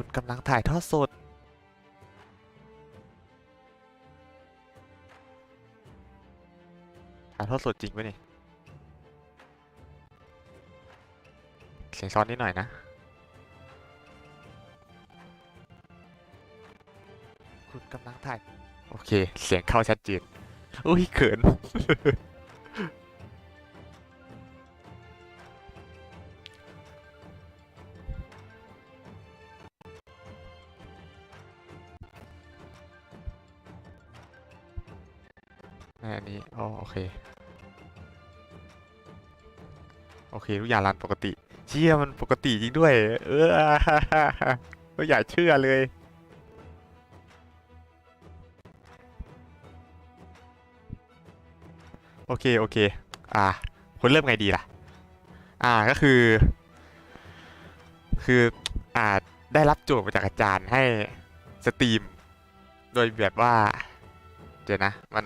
คุณกำลังถ่ายทอดสด ถ่ายทอดสดจริงปะเนี่ยเสียงซ้อนนิดหน่อยนะ คุณกำลังถ่าย โอเค เสียงเข้าชัดเจนอุ้ยเขิน อันนี้อ๋อโอเค โอเคทุกอย่างรันปกติ เชี่ยมันปกติจริงด้วย เออไม่อยากเชื่อเลยโอเค โอเค อ่าคุณเริ่มไงดีล่ะ อ่า ก็คือ คือ อ่า ได้รับโจทย์มาจากอาจารย์ให้สตรีม โดยแบบว่า เดี๋ยวนะ มัน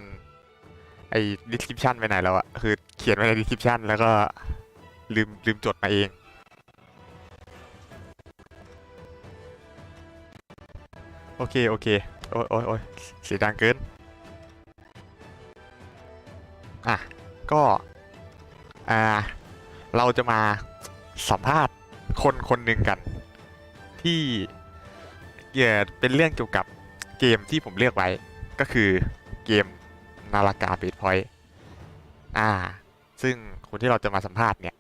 ไอ้ description ไปไหนแล้วอะคือเขียนไว้ใน description แล้วก็ลืมลืมจดมาเอง โอเค โอเค โอ้ยโอ้ยโอ้ยเสียงดังเกิน อะ ก็ อ่า เราจะมาสัมภาษณ์คนคนหนึ่งกัน ที่เกี่ยเป็นเรื่องเกี่ยวกับเกมที่ผมเลือกไว้ ก็คือเกม นาฬกาเบดพอยต์อ่า ซึ่งคนที่เราจะมาสัมภาษณ์เนี่ย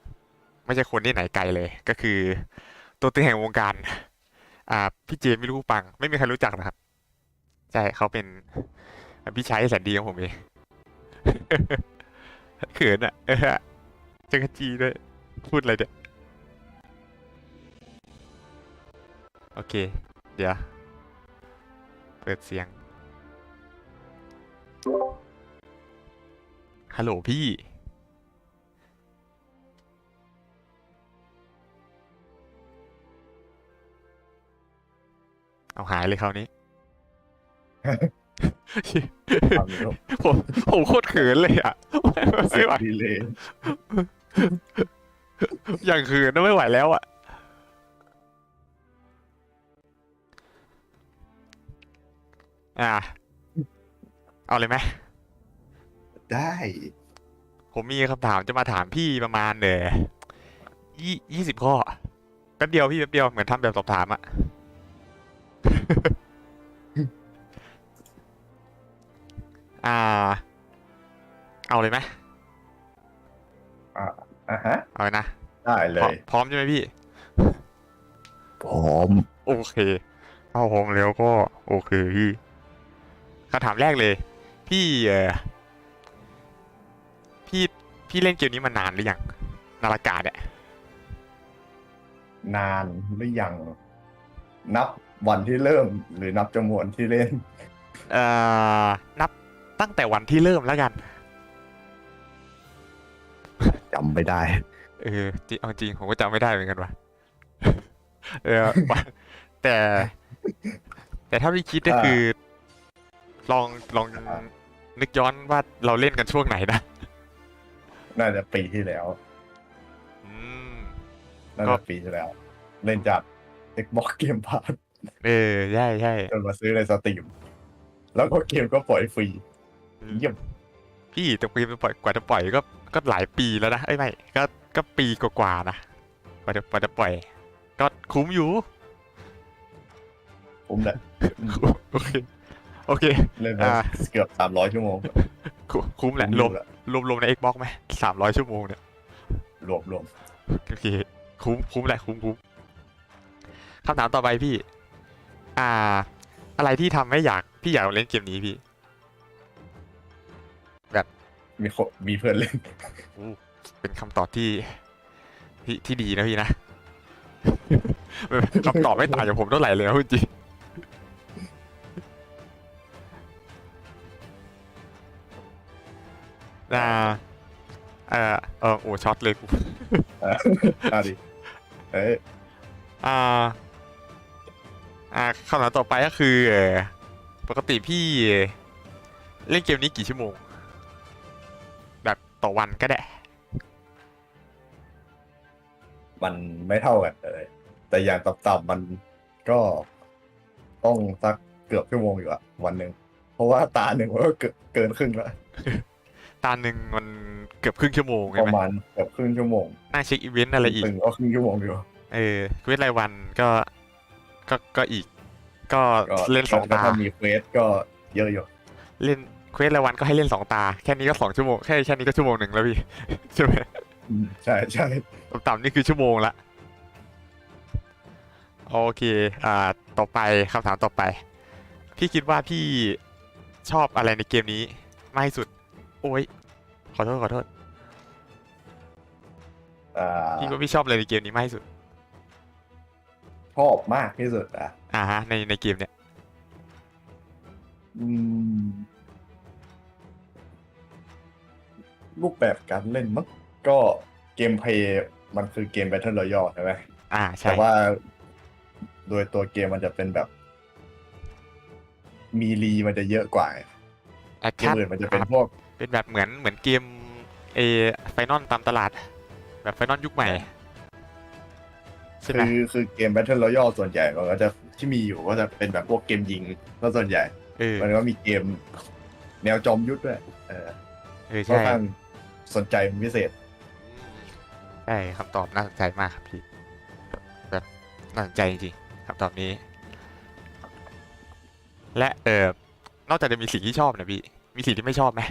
ไม่ใช่คนที่ไหนไกลเลย ก็คือ ตัวตึงแห่งวงการ อ่า พี่เจมไม่รู้ปัง ไม่มีใครรู้จักนะครับ ใช่เขาเป็นพี่ชายแสนดีของผมเองเขินอะเออจักจีด้วย พูดอะไรเนี่ยโอเค เดี๋ยว เปิดเสียง ฮัลโหลพี่ เอาหายเลยคราวนี้ ทำอยู่ผมผมโคตรเขินเลยอะเสีไม่ยไหวดีเลยอย่างเขินนะไม่ไหวแล้วอะ อ่าเอาเลยไหม ได้ ผมมีคำถามจะมาถามพี่ประมาณเออยี่ยี่สิบข้อแป๊บเดียวพี่แป๊บเดียวเหมือนทำแบบสอบถามอะอ่า เอาเลยไหมอะฮะ เอาเลยนะได้เลพร้อยมพร้อมใช่ไหมพี่ พร้อม โอเค เข้าห้องแล้วก็ โอเคพี่คำถามแรกเลย พี่เออ พี่พี่เล่นเกมนี้มานานหรือยังนาฬิกาเนี่ยนานหรือยังนับวันที่เริ่ม หรือนับจำนวนที่เล่นเอ่อนับตั้งแต่วันที่เริ่มแล้วกันจำไม่ได้ เออจริงเอาจริงผมก็จำไม่ได้เหมือนกันว่ะเออวันแต่ แต่ถ้าพี่คิดก็คือ ลองลองนึกย้อนว่าเราเล่นกันช่วงไหนนะ น่าจะปีที่แล้วอืมน่าก็จะปีที่แล้ว เล่นจาก Xbox Game Pass เออใช่ใช่จนมาซื้อในสตรีมแล้วก็เกมก็ปล่อยฟรีเยี่ยมพี่แต่ปีมันปล่อยกว่าจะปล่อยก็ก็หลายปีแล้วนะเอ้ยไม่ก็ก็ปีกว่าๆนะกว่าจะกว่าจะปล่อย ก็คุ้มอยู่ผมแหละโอเคโอเคเล่นอ่ามาเกือบสามร้อยชั่วโมงคุ้มคุ้มแหละผมรดูวมแหละ รวมรวมใน Xbox ไหมสามร้อยชั่วโมงเนี่ย รวมรวมโอเค คุ้มคุ้มแหละคุ้มคุ้มคำถามต่อไปพี่ อ่า อะไรที่ทำให้อยากพี่อยากเล่นเกมนี้พี่ มีคนมีเพื่อนเล่นอู้เป็นคำตอบที่ที่ที่ดีนะพี่นะ คำตอบไม่ต่างจากผมเท่าไหร่เลยนะพูดจริง อ่าเออเออโอ้ช็อตเลยกูอะอะดิเอ้ยอ่า อ่าคำถามต่อไปก็คือเอ่อปกติพี่ เล่นเกมนี้กี่ชั่วโมง แบบต่อวันก็ได้ มันไม่เท่ากันเลย แต่อย่างต่ำๆมันก็ต้องสักเกือบชั่วโมงอยู่อะวันหนึ่ง เพราะว่าตาหนึ่งมันก็เกินเกินครึ่งแล้ว ตาหนึ่งมันเกือบครึ่งชั่วโมงปใช่ไหมระมาณเกือบครึ่งชั่วโมงน่าเช็คอีเวนต์อะไรอีกตึงก็ครึ่งชั่วโมงอยู่ เออเควสรายวันก็ก็ก็อีก ก็ก็เล่นสองแล้วตา ถ้ามีเควสก็เยอะอยู่เล่นเควสรายวันก็ให้เล่นสองตา แค่นี้ก็สองชั่วโมงแค่แค่นี้ก็ชั่วโมงหนึ่งแล้วพี่ ใช่ไหมอืมใช่ใช่ต่ำๆนี่คือชั่วโมงละ โอเค อ่า ต่อไปคำถามต่อไป พี่คิดว่าพี่ชอบอะไรในเกมนี้มากที่สุด โอ้ย ขอโทษ ขอโทษอ่าพี่ว่าพี่ชอบอะไรในเกมนี้มากที่สุด ชอบมากที่สุดอะอ่าฮะ ในในเกมเนี่ย อืม รูปแบบการเล่นมั้งก็เกมเพลย์มันคือเกม Battle Royale ใช่ไหมอ่า ใช่ แต่ว่า โดยตัวเกมมันจะเป็นแบบ มีรีมันจะเยอะกว่าแอคเกมชั่นอื่นมันจะเป็นพวก เป็นแบบเหมือนเหมือนเกมเอไฟนอลตามตลาด แบบไฟนอลยุคใหม่ใช่ไหมคือคือเกม Battle Royale ส่วนใหญ่มันก็จะที่มีอยู่ก็จะเป็นแบบพวกเกมยิงก็ส่วนใหญ่เออมันก็มีเกมแนวจอมยุทธด้วยเออเออค่อนใช่ข้างสนใจเป็นพิเศษใช่คำตอบน่าสนใจมากครับพี่แบบน่าสนใจจริงๆคำตอบนี้ และเออนอกจากจะมีสิ่งที่ชอบนะพี่มีสิ่งที่ไม่ชอบไหม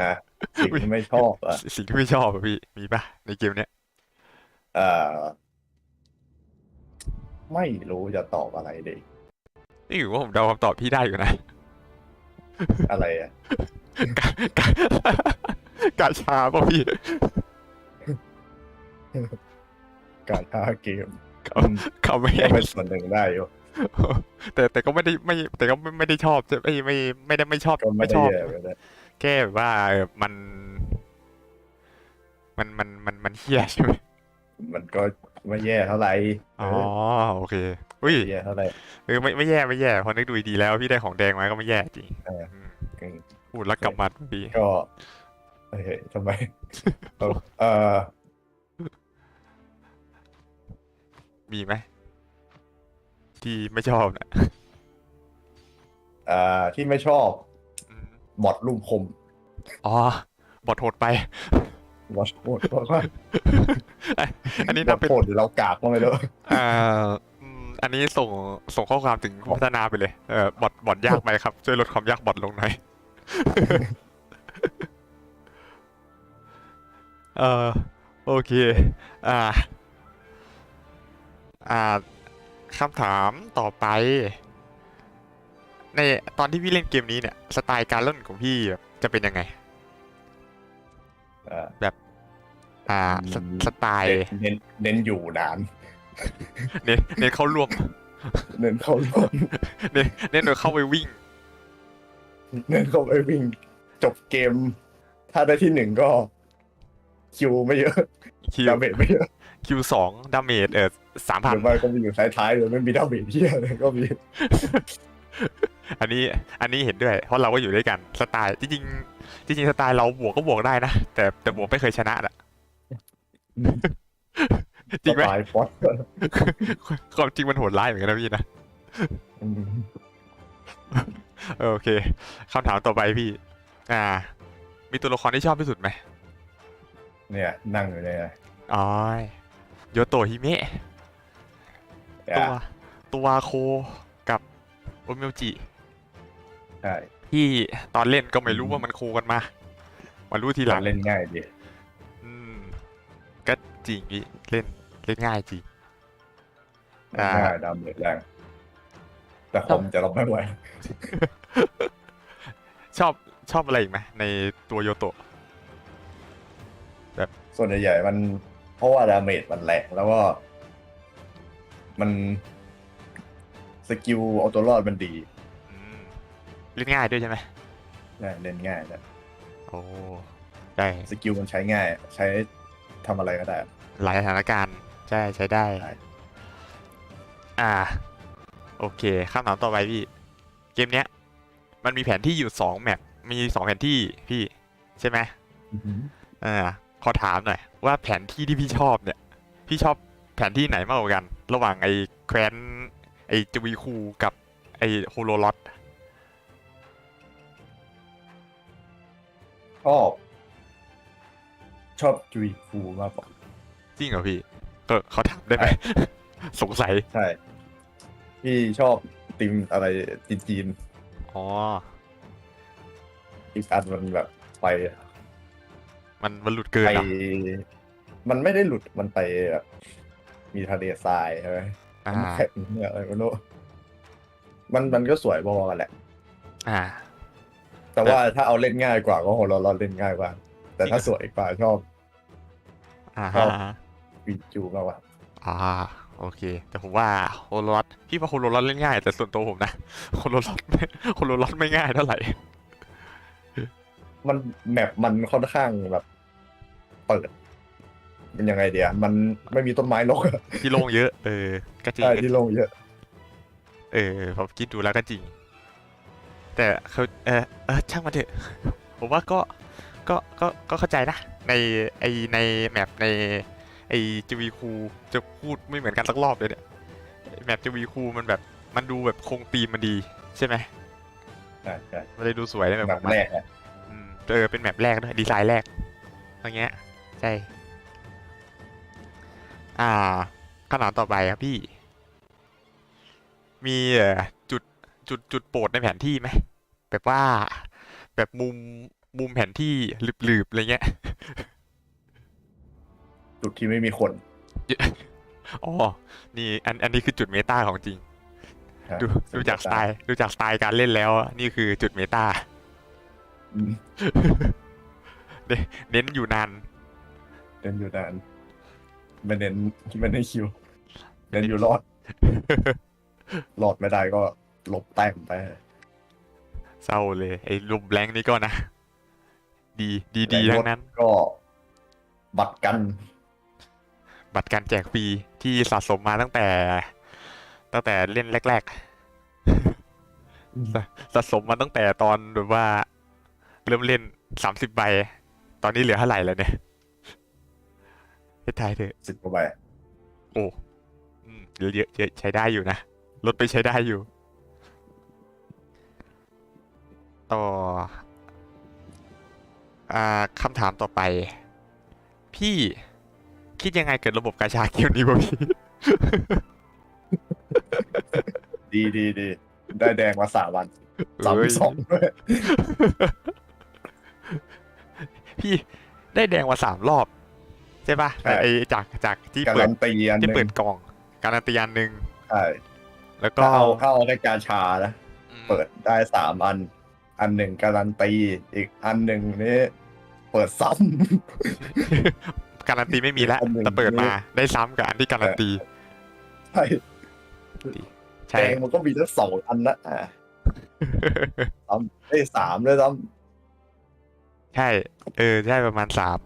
อะสิ่งที่ไม่ชอบอะสิ่งที่ไม่ชอบอะพี่ มีปะในเกมเนี้ยเอ่อไม่รู้จะตอบอะไรดีนี่ถือว่าผมเดาคำตอบพี่ได้อยู่นะ อะไรอะกากากาชาป่ะพี่การท่าเกมเขาเขาไม่ก็เป็นส่วนหนึ่งได้อยู่แต่แต่ก็ไม่ได้ไม่แต่ก็ไม่ไม่ได้ชอบจะไม่ไม่ไม่ได้ไม่ชอบก็ไม่ไม่ได้ชอบ แย่ไปเลยแค่แบบว่าเออมัน มันมันมันมันเฮี้ยใช่ไหมมันก็ไม่แย่เท่าไหร่อ๋อโอเคอุ้ยไม่แย่เท่าไหร่ เออไม่ไม่แย่ไม่แย่พอนึกดูดีๆแล้วพี่ได้ของแดงมาก็ไม่แย่จริงเออมอืมพูดแล้วกลับมาพี่ก็เฮ้ยทำไมเออเออมีไหมที่ไม่ชอบนะ อ่าที่ไม่ชอบอืม บอทลูกคมอ๋อบอทโหดไปบอทโหดเพราะว่าอันนี้บอถ้าทเป็นโหดหรือเรากากก็ไม่รู้อ่าอืมอันนี้ส่งส่งข้อความถึงผู้พัฒนาไปเลยเออบอทบอทยากไปครับ ช่วยลดความยากบอทลงหน่อยเออโอเค อ่า อ่าคำถามต่อไป ในตอนที่พี่เล่นเกมนี้เนี่ยสไตล์การเล่นของพี่แบบจะเป็นยังไงอ่าอ่าสอืมสไตล์เน้นเน้นอยู่นาน เน้นเน้นเข้าร่วม เน้นเข้าร่วม เน้นเน้นโดยเข้าไปวิ่ง เน้นเข้าไปวิ่ง จบเกม ถ้าได้ที่หนึ่งก็คิวไม่เยอะคิวดาเมจไม่เยอะคิวสองดาเมจเออสามหพันรือไม่ก็มีอยู่ท้ายๆเลยไม่มีดาเมจที่อะไรก็มี อันนี้อันนี้เห็นด้วย เพราะเราก็อยู่ด้วยกันสไตล์จริงๆจริงๆสไตล์เราบวกก็บวกได้นะ แต่แต่บวกไม่เคยชนะอะจริงไหมสไตล์ฟอสความจริงมันโหดร้ายเหมือนกันนะพี่นะเออโอเคคำถามต่อไปพี่ อ่า มีตัวละครที่ชอบที่สุดไหมเนี่ยนั่งอยู่เนี่ยอ๋อโยโตะฮิเมะตัวตัวโคกับโอเมลจิ ใช่ที่ตอนเล่นก็ไม่รู้ว่ามันโคกันมามารู้ทีหลังเล่นง่ายดีอืมก็จริงพี่เล่นเล่นง่ายจริงอ่าง่ายดาเมจแรงแต่ผมจะรับไม่ไหวชอบชอบอะไรอีกไหมในตัวโยโตะส่วนใหญ่ๆมันเพราะว่าดาเมจมันแรงแล้วก็ มันสกิลเอาตัวรอดมันดีอืม เล่นง่ายด้วยใช่ไหมนะเล่นง่ายนะโอ้ได้สกิลมันใช้ง่าย ใช้ทำอะไรก็ได้ หลายสถานการณ์ใช่ใช้ได้ใช่อ่า โอเคคำถามต่อไปพี่ เกมเนี้ย มันมีแผนที่อยู่สองแมปมีสองแผนที่พี่ ใช่ไหมอ่าขอถามหน่อย ว่าแผนที่ที่พี่ชอบเนี่ย พี่ชอบแผนที่ไหนมากกว่ากัน ระหว่างไอ้แคว้นไอจวีคูกับไอโฮโลลอต อบ ชอบจุยฟูมากกว่าจริงเหรอพี่ก็เขาถามได้ไหม สงสัย ใช่ พี่ชอบติมอะไรจีนอ๋อ ๆอีกอันมันแบบไปมันมันหลุดเกินไป เหรอมันไม่ได้หลุดมันไปแบบมีทะเลทรายใช่ไหมอ่าน้ำแข็งเนี่ยอะไรไม่รู้มันมันก็สวยพอๆกันแหละ อ่า แต่ว่าถ้าเอาเล่นง่ายกว่าก็โหเราเราเล่นง่ายกว่า แต่ถ้าจริงเหรอสวยกว่าชอบอ่าชอบฮะวีจูมากกว่าอ่าโอเค แต่ผมว่าโฮโลลอตพี่ว่าโฮโลลอตเล่นง่าย แต่ส่วนตัวผมนะโฮโลลอตไม่โฮโลลอตไม่ง่ายเท่าไหร่มันแมปมันค่อนข้างแบบเปิดมันยังไงเดียมันไม่มีต้นไม้รกอะที่โล่งเยอะ เออ ก็จริงใช่ที่โล่งเยอะ เออผมคิดดูแล้วก็จริง แต่เขาเออเออช่างมันเถอะ ผมว่าก็ก็ก็ก็เข้าใจนะ ในไอในแมปในไอจวีคูจะพูดไม่เหมือนกันสักรอบเลยเนี่ยแมปจวีคูมันแบบมันดูแบบคงธีมมันดีใช่ไหมใช่ใช่มันเลยดูสวยในแบบแบขบองมันแรกอะอืมเออเป็นแมปแรกด้วยดีไซน์แรกอย่างเงี้ยใช่อ่าคำถามต่อไปครับพี่ มีเอ่อจุดจุดจุดโปรดในแผนที่ไหม แบบว่า แบบมุมมุมแผนที่หลืบๆอะไรเงี้ย จุดที่ไม่มีคน อ๋อ นี่อันอันนี้คือจุดเมตาของจริงครับดูดูจากสไตล์ดูจากสไตล์การเล่นแล้ว นี่คือจุดเมตาอืมเน้นอยู่นาน เน้นอยู่นานไม่เน้นไม่เน้นคิว เน้นอยู่รอด รอดไม่ได้ก็หลบแต้มไป เศร้าเลย ไอ้รูมแบงค์นี่ก็นะ ดีดีดีทั้งนั้น ก็ บัตรกัน บัตรการแจกฟรีที่สะสมมาตั้งแต่ ตั้งแต่เล่นแรกๆสะสะสมมาตั้งแต่ตอนแบบว่า เริ่มเล่นสามสิบใบ ตอนนี้เหลือเท่าไหร่แล้วเนี่ยให้ทายเถอะสิบกว่าใบโอ้อืมเหลือเยอะเยอะใช้ได้อยู่นะลดไปใช้ได้อยู่ ต่ออ่าคำถามต่อไป พี่คิดยังไงเกิดระบบกาชาเกมนี้วะพี่ ดีดีดีได้แดงมาสามวันสามเอ้ยสองด้วยพี่ได้แดงมาสามรอบ ใช่ปะไอจากจากที่การัเปิดนตีอันหที่นึ่เปิงดกล่อง การันตีอันหนึ่งใช่แล้วก็ถ้าเอาถ้าเอาได้กาชานะอืมเปิดได้สามอัน อันหนึ่งการันตี อีกอันหนึ่งนี่เปิดซ้การันตีไม่มีแล้วอันหนึ่งแต่เปิดมาได้ซ้ำกับอันที่การันตีำ ใช่ใช่แดงมันก็มีทั้งสองอันนะอ่าซ้ำได้ยสามด้วยซ้ใช่ เออ ใช่ประมาณสาม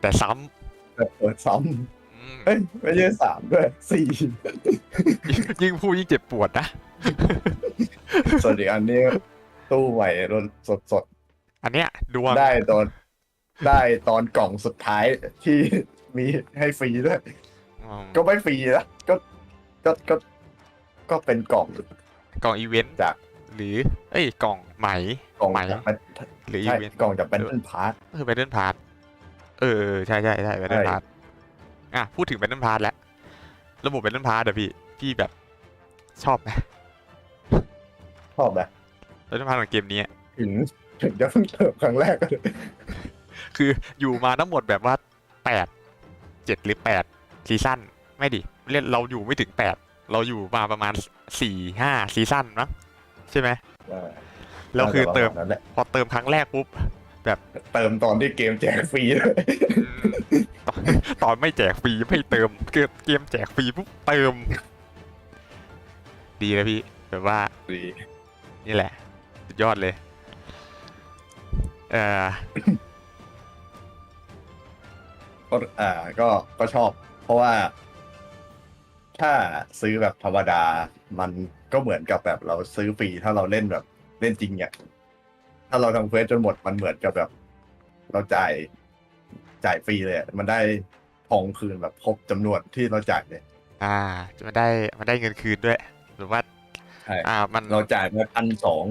แต่ซ้ำแต่เปิดซ้ำอืมำเอ้ยไม่ใช่สามด้วยสี่ยิ่งพูดยิ่งเจ็บปวดนะ ส่วนอีกอันนี้ ตู้ใหม่รถสดสดอันเนี้ยดวงๆได้ตอนได้ตอนกล่องสุดท้ายที่มีให้ฟรีด้วยอืมก็ไม่ฟรีนะก็ก็ก็ก็เป็นกล่องกล่องอีเวนต์จาก หรือ เอ้ยกล่องไหมกล่องไหมจากเป็นหรืออีใช่เวนต์กล่องจากเป็นพาร์ทเออแบตเทิลพาร์ทเออเออใช่ใช่ใช่แบตเทิลใช่พาร์ทอะพูดถึงแบตเทิลพาร์ทแล้วระบบแบตเทิลพาร์ทอะพี่พี่แบบชอบไหมชอบนะ แบตเทิลพาร์ทของเกมนี้อะถึงถึงจะเพิ่งเติมครั้งแรกก็เลยคืออยู่มาทั้งหมดแบบว่าแปดเจ็ดหรือแปดซีซั่นไม่ดิเล่นเราอยู่ไม่ถึงแปดเราอยู่มาประมาณสี่ห้าซีซั่นมั้งใช่ไหมอ่าแล้วคือเติมน่าจะประาณนั้นแหละพอเติมครั้งแรกปุ๊บเติมตอนที่เกมแจกฟรีเลยอืมตอนตอนไม่แจกฟรีไม่เติมเกิดเกมแจกฟรีปุ๊บเติม ดีเลยพี่แบบว่าดีนี่แหละ สุดยอดเลย เอ่อ ก็อ่าก็ก็ชอบ เพราะว่า ถ้าซื้อแบบธรรมดา มันก็เหมือนกับแบบเราซื้อฟรีถ้าเราเล่นแบบเล่นจริงเนี่ยถ้าเราทำเควสจนหมดมันเหมือนกับแบบ เราจ่ายจ่ายฟรีเลยอะมันได้ทองคืนแบบครบจำนวนที่เราจ่ายเลยอ่าจะมาได้มาได้เงินคืนด้วยหรือว่า ใช่อ่ามัน เราจ่ายมาพันสอง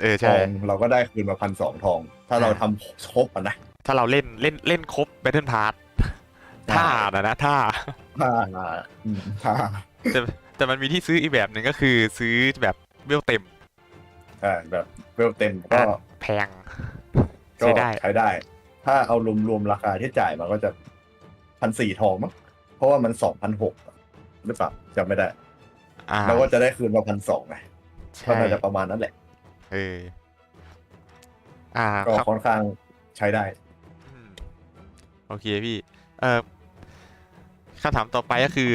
เออทใช่ องเราก็ได้คืนมาพันสองทอง ถ้าเราอ่าทำครบอะนะถ้าเราเล่นเล่นเล่นครบ Battle Pass ใช่ท่านะนะท่า ถ้าอืมถ้าแต่แต่มันมีที่ซื้ออีกแบบหนึ่งก็คือซื้อแบบเวลเต็มใช่แบบเวลเต็มก็อะแพง ก็ใช้ได้ ใช้ได้ ถ้าเอารวมๆราคาที่จ่ายมาก็จะพันสี่ทองมั้ง เพราะว่ามันสองพันหกหรือเปล่าจำไม่ได้ อ่าเราก็จะได้คืนมาพันสองไงก็ใช่น่าจะประมาณนั้นแหละ เออ อ่าก็ครับค่อนข้างใช้ได้ อืมโอเคพี่ เออคำถามต่อไปก็คือ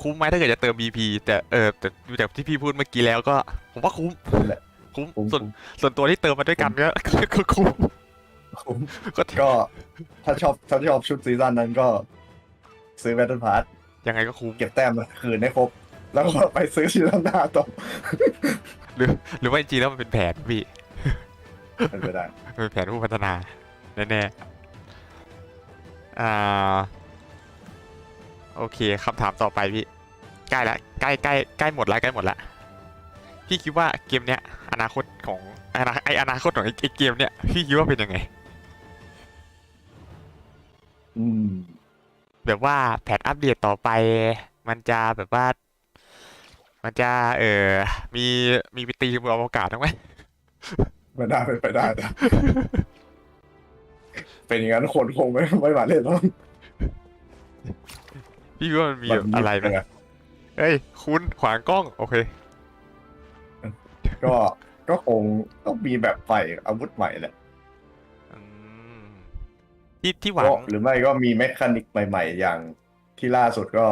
คุ้มไหมถ้าเกิดจะเติม BP แต่เออแต่ดูจากที่พี่พูดเมื่อกี้แล้วก็ ผมว่าคุ้ม คุ้มแหละ คุ้มคุ้มส่วนส่วนตัวที่เติมมาด้วยกันก็ก็คุ้มคุ้มก็ก็ถ้าชอบถ้าชอบชุดซีซั่นนั้นก็ ซื้อแบตเทิลพาร์ยังไงก็คุ้ม เก็บแต้มคืนให้ครบ แล้วก็ไปซื้อซีซั่นหน้าต่อ หรือหรือว่าจริงๆแล้วมันเป็นแผนพี่เป็นไปได้มันเป็นแผนผู้พัฒนาแน่ๆอ่าโอเคคำถามต่อไปพี่ใกล้ละใกล้ใกล้ใกล้หมดละใกล้หมดละพี่คิดว่าเกมเนี้ยอนาคตของอนาไออนาคตของไอ้ไอเกมเนี้ยพี่คิดว่าเป็นยังไง อืม แบบว่าแพทอัปเดตต่อไป มันจะแบบว่า มันจะเออมีมีไปตีบนอวกาศทั้งไหมไม่ได้เป็นไปได้นะเป็นอย่างนั้นคนคงไม่ไม่มาเล่นหรอกพี่คิดว่ามันมีแบบอะไรไหมนเฮ้ย คุณขวางกล้อง โอเค ก็ก็คงต้องมีแบบใหม่อาวุธใหม่แหละอืมที่ที่หวัก็งหรือไม่ก็มีแมคานิกใหม่ ๆ อย่างที่ล่าสุดก็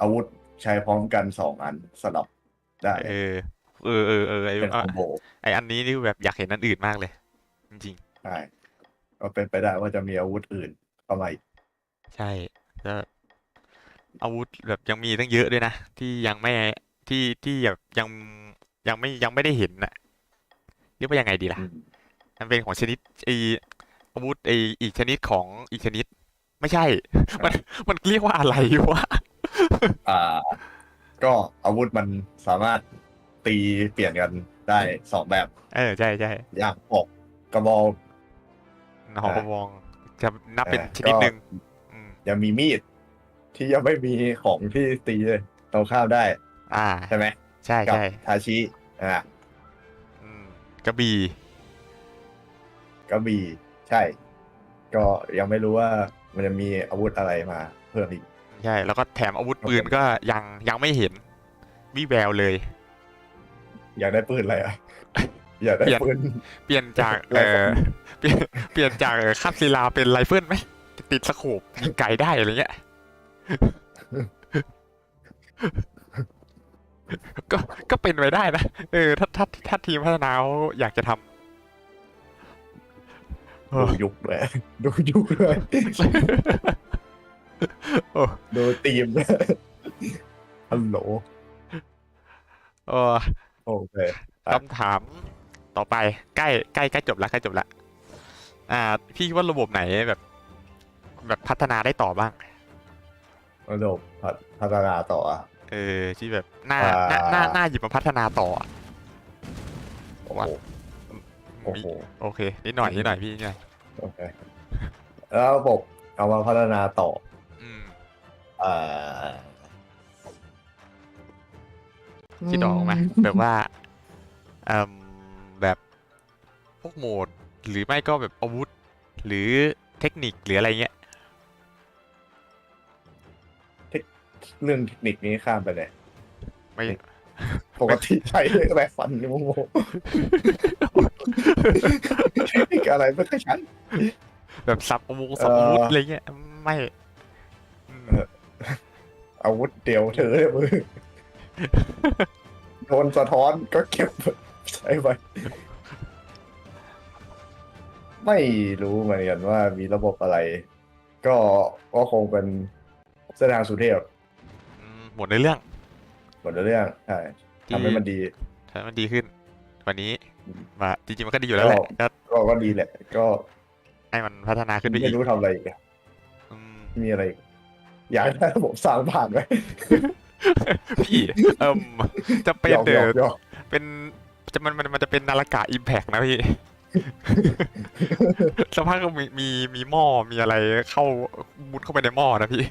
อาวุธ ใช้พร้อมกันสองอันสลับได้เออเออเออเออไอเป็นคอะอมโบไออันนี้นี่แบบอยากเห็นอันอื่นมากเลย จริงใช่ก็เป็นไปได้ว่าจะมีอาวุธอื่นเข้ามาอีกๆใช่แล้วอาวุธแบบยังมีตั้งเยอะด้วยนะ ที่ยังไม่ที่ที่แบบยังยังไม่ยังไม่ได้เห็นน่ะเรียกว่ายังไงดีล่ะ อืมมันเป็นของชนิดไออาวุธไออีกชนิดของอีกชนิด ไม่ใช่ มันมันเรียกว่าอะไรวะ อ่า ก็อาวุธมันสามารถตีเปลี่ยนกันได้สองแบบเออใช่ใช่อย่างออกกระบอกหอกระบองจะนับเป็นอ่าชนิดก็หนึ่งอืมยังมีมีด ที่ยังไม่มีของที่ตีตรงข้ามได้ อ่าใช่ไหมใช่กัใช่ทาชิอ่าอืมกระบี่กระบี่ใช่ ก็ยังไม่รู้ว่ามันจะมีอาวุธอะไรมาเพิ่มอีก ใช่แล้วก็แถมอาวุธครับปืนผมก็ยังยังไม่เห็นวิแววเลย อยากได้ปืนอะไรอะ อยากได้เปลี่ยนปืนเปลี่ยนจากไรเอเฟิอลเปลี่ยนเปลี่ยนจากเออคาบศิลาเป็นไรเฟิลไหมติดสโคปยิงไกลได้อะไรเงี้ยก็ก็เป็นไปได้นะเออถ้าถ้าถ้าทีมพัฒนาเขาอยากจะทำเอดูอยุคด้วยดูยุคด้วยโอ้ ดูทีมด้วยฮัลโหลเออโอเคครับคำถามต่อไปใกล้ใกล้ใกล้จบแล้วใกล้จบแล้วอ่า พี่คิดว่าระบบไหนแบบ แบบพัฒนาได้ต่อบ้างระบบพัฒพัฒนาต่ออะเออที่แบบน่าอ่าน่าน่าน่าหยิบมาพัฒนาต่ออะโอ้โหโอ้มีโหโอเคนิดหน่อยนิดหน่อยพี่นิดหน่อยโอเคแล้วระบบเอามาพัฒนาต่ออืม อ่าคิดออกไหมแบบว่าเอ่มแบบพวกโหมด หรือไม่ก็แบบอาวุธ หรือเทคนิคหรืออะไรเงี้ยเรื่องเทคนิคนี้ข้ามไปเลย ไม่ปกติใช้อะไรฟันนี่โมโมเทคนิคอะไรไม่เคยใช้แบบสับอาวุธสับอาวุธเอ่อออะไรเงี้ยไม่ อืมอาวุธเดียวเธอเลยมือโดนสะท้อนก็เก็บใช้ไป ไม่รู้เหมือนกันว่ามีระบบอะไร ก็ก็คงเป็นเส้นทางสุเทพอืมหมดในเรื่องหมดเรื่องใช่ที่ทำให้มันดีทำให้มันดีขึ้นกว่านี้อืมมาจริงๆมันก็ดีอยู่แล้วแหละก็ก็ก็ก็ดีแหละ ก็ ให้มันพัฒนาขึ้นไปอีไม่กรู้ทำอะไรอีกอะอืมมีอะไรอีก อยากได้ระบบสร้างบ้านไหมพี่เอิมจะเป็นหยอกเดหยออกหยอกเป็นจะมันมันมันจะเป็นนาฬิกาอิมแพกนะพี่สภาพก็มีมีมีหม้อมีอะไรเข้ามุดเข้าไปในหม้อนะพี่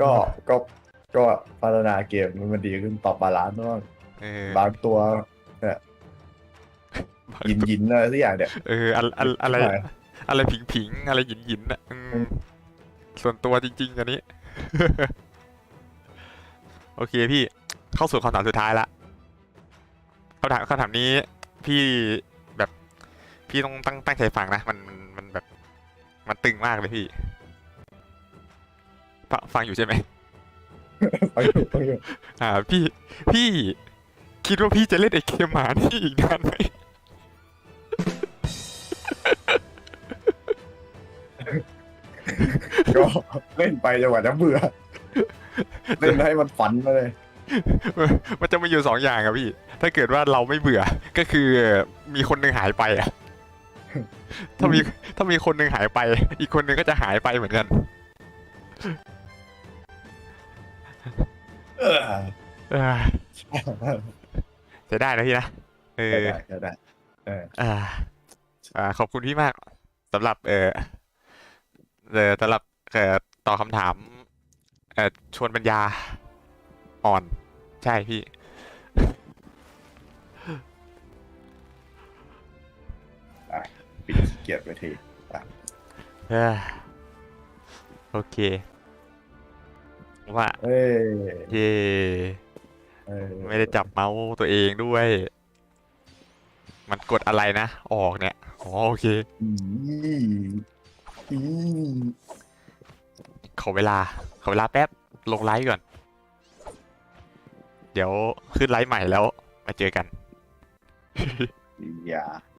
ก็ก็ก็พัฒนาเกมมันดีขึ้นปรับบาลานซ์บ้างเออบางตัวเนี่ยยินยินอะไรสักอย่างเนี่ยเอออะอะอะไรใช่ อะไรผิงผิงๆอะไรหยินหยินๆอะอืมอืมส่วนตัวจริง ๆ อันนี้ โอเคพี่เข้าสู่คำถามสุดท้ายละคำถามคำถามนี้พี่แบบพี่ต้องตั้งตั้งใจฟังนะมันมันมันแบบ มันตึงมากเลยพี่ฟงฟังอยู่ใช่ไหมฟังอยู่ฟังอยู่อ่าพี่พี่คิดว่าพี่จะเล่นไอเกมหมานี่อีกนานไหม ก็เล่นไปจนกว่าจะเบื่อเล่นให้มันฝันมาเลย มันจะมีอยู่สองอย่างอะพี่ ถ้าเกิดว่าเราไม่เบื่อ ก็คือมีคนหนึ่งหายไปอะถ้ามีถ้ามีคนหนึ่งหายไป อีกคนหนึ่งก็จะหายไปเหมือนกันเออเออจะได้นะพี่นะเออได้ได้ได้เอออ่าอ่าขอบคุณพี่มากสำหรับ เออเออสำหรับ เอ่อตอบคำถามเอ่อชวนปัญญาอ่อน ใช่พี่ปิดเกียรติไปทีเออโอเคว่าเอ้ยเย่เออไม่ได้จับเมาส์ตัวเองด้วย มันกดอะไรนะ ออกเนี่ยอ๋อโอเคอีอี ขอเวลา ขอเวลาแป๊บ ลงไลฟ์ก่อน เดี๋ยวขึ้นไลฟ์ใหม่แล้ว มาเจอกัน อย่า